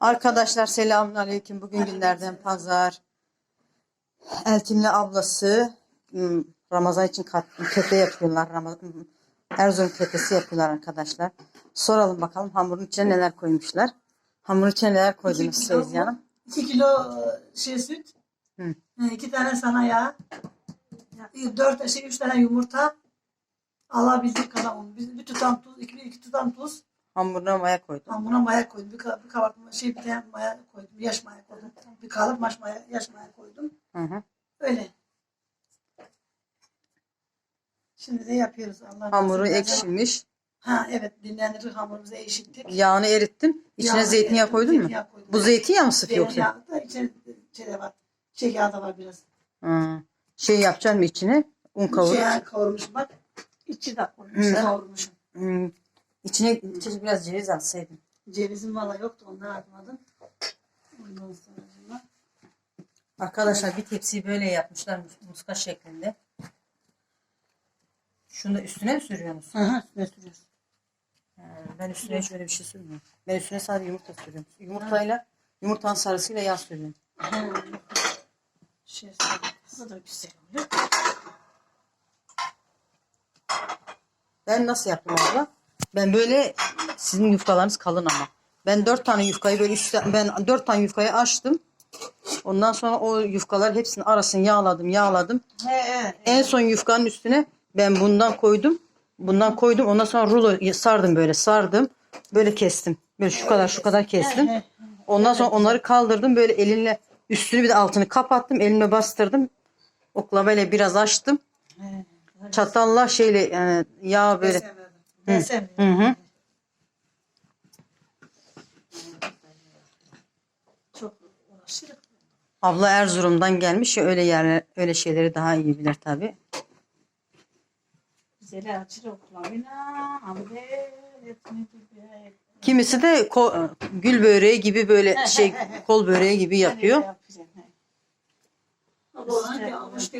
Arkadaşlar selamünaleyküm. Bugün günlerden pazar. Eltim'le ablası hmm, Ramazan için köfte yapıyorlar. Ramazan, Erzurum köftesi yapıyorlar arkadaşlar. Soralım bakalım hamurun içine neler koymuşlar. Hamurun içine neler koydunuz İki Seyzi Hanım? 2 kilo e, şey süt. Hı. 2 tane sana yağ. 4 şey 3 tane yumurta. Alabildiği kadar un. Biz bir tutam tuz, 2 iki tutam tuz. Hamuruna maya koydum. Buna maya koydum. Bir, ka- bir kabartma şey bir tane maya koydum. Yaş maya koydum. Bir kalıp maş maya, yaş maya koydum. Hı hı. Öyle. Şimdi de yapıyoruz. Allah Hamuru ederse. ekşimiş. Ha evet dinlendirdik hamurumuzu eşittik. Yağını erittin. İçine Yağını zeytinyağı erittim, koydun mu? zeytinyağı koydum. Bu zeytinyağı mı sık yoksa? Zeytinyağı da içine şey de var. Şeker de var biraz. Hı. Şey yapacaksın mı içine? Un kavurup. Şey kavurmuşum bak. İçi de koymuş, Hı. kavurmuşum. Hmm. İçine, içine biraz ceviz atsaydın. Cevizim valla yoktu ondan atmadım. Ondan sonra Arkadaşlar bir tepsiyi böyle yapmışlar muska şeklinde. Şunu da üstüne mi sürüyorsunuz? Hı üstüne sürüyoruz. Ee, Ben üstüne hiç öyle bir şey sürmüyorum. Ben üstüne sadece yumurta sürüyorum. Yumurtayla, yumurtanın sarısıyla yağ sürüyorum. Hı. Şey. Bu da güzel oluyor. Ben nasıl yaptım abla? Ben böyle sizin yufkalarınız kalın ama. Ben dört tane yufkayı böyle üstte, ben dört tane yufkayı açtım. Ondan sonra o yufkalar hepsinin arasını yağladım, yağladım. He he. En son yufkanın üstüne ben bundan koydum. Bundan koydum. Ondan sonra rulo sardım böyle sardım. Böyle kestim. Böyle şu kadar şu kadar kestim. Ondan sonra onları kaldırdım. Böyle elinle üstünü bir de altını kapattım. Elimle bastırdım. Oklavayla biraz açtım. Çatalla şeyle yani yağ böyle. Sevmedim. Ben Hı sevmiyorum. hı. Çok uğraşırım. Abla Erzurum'dan gelmiş ya öyle yerler öyle şeyleri daha iyi bilir tabi. Güzel açır oklavina. Amre. Etini gibi. Kimisi de ko- gül böreği gibi böyle şey kol böreği gibi yapıyor. Yapacağım, he. Ama o hangi avuç